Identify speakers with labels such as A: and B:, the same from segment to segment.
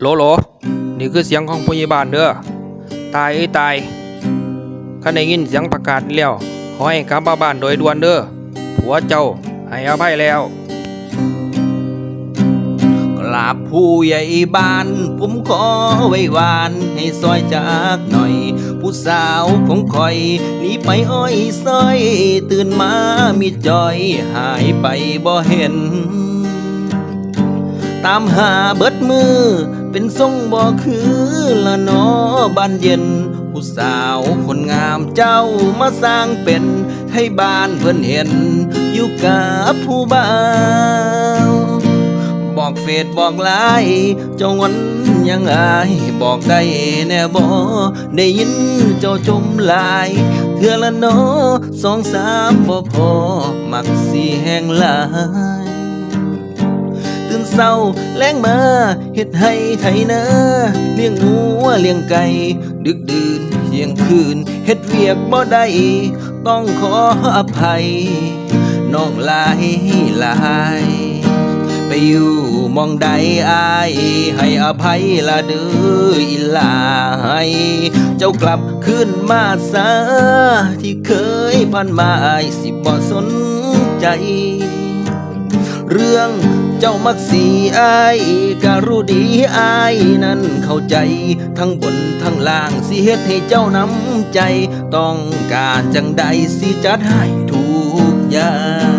A: โลโลนี่คือเสียงของพยาบาลเด้อ ตายเอ้ยตายข้าได้ยินเสียงประกาศแล้ว ขอให้กลับมาบ้านโดยด่วนเด้อ ผัวเจ้าให้อภัยแล้ว
B: กราบผู้ใหญ่บ้าน ผมขอไว้วาน ให้ซอยจากหน่อย ผู้สาวของคอยหนีไปอ้อยซอย ตื่นมามีจอยหายไปบ่เห็น ตามหาเบิดมือ เป็นทรงบ่คือละนอบ้านเย็น ผู้สาวคนงามเจ้ามาสร้างเป็นให้บ้านเพิ่นเห็น อยู่กับผู้บ่าวบอกเฟดบอกไลายเจ้าวันยังอายบอกได้แน่บ่ได้ยินเจ้าจมลายเทือละนอสองสามบ่พอมักสีแห้งลาย เศร้าแล้งมาเฮ็ดให้ไถนาเลี้ยงงัวเลี้ยงไก่ ดึกดื่นเที่ยงคืนเฮ็ดเวียกบ่ได้ ต้องขออภัย น้องหลายหลายไปอยู่มองใดอาย ให้อภัยละเด้ออีลายเจ้ากลับขึ้นมาซะที่เคยผ่านมาอายสิบ่สนใจ เรื่อง จ้ามักสีอายก็รู้ดีอายนั้นเข้าใจ ทั้งบนทั้งล่างสิเฮ็ดให้เจ้าน้ำใจ ต้องการจังใดสิจัดให้ทุกอย่าง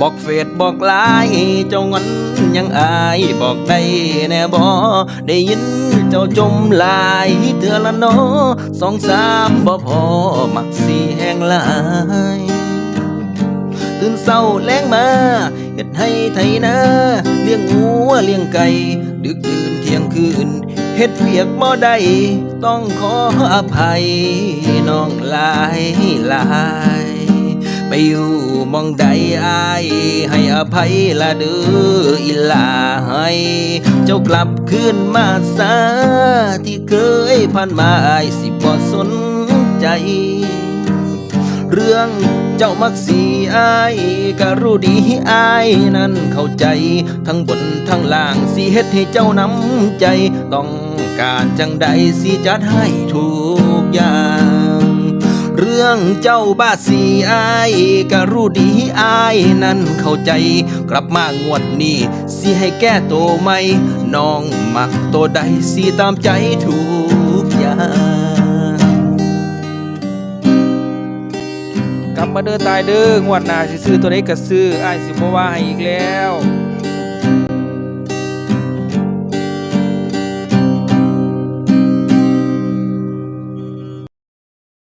B: บอกเฟดบอกไลายเจ้างันยังอายบอกได้แน่บ่ได้ยินเจ้าจมลายเถื่อละนอสองสามบ่พอมักสีแห้งลายตื่นเศร้าแล้งมาเฮ็ดให้ไถนาเลี้ยงงัวเลี้ยงไก่ดึกดื่นเที่ยงคืนเฮ็ดเวียกบ่ได้ต้องขออภัยน้องหลายหลาย ไปอยู่มองใดอายให้อภัยละเด้ออีลายเจ้ากลับคืนมาซาที่เคยผ่านมาอายสิบ่สนใจ เรื่องเจ้ามักสีอายก็รู้ดีอายนั้นเข้าใจ ทั้งบนทั้งล่างสิเฮ็ดให้เจ้าน้ำใจ ต้องการจังใดสิจัดให้ทุกอย่าง เรื่องเจ้าบ้าสีอายก็รู้ดีอายนั้นเข้าใจ กลับมางวดนี้สิให้แก้ตัวไหมน้องมักตัวใดสิตามใจทุกอย่าง
A: กลับมาเด้อตายเด้องวดหน้าสิซื้อตัวใดก็ซื้ออ้ายสิบ่ว่าให้อีกแล้ว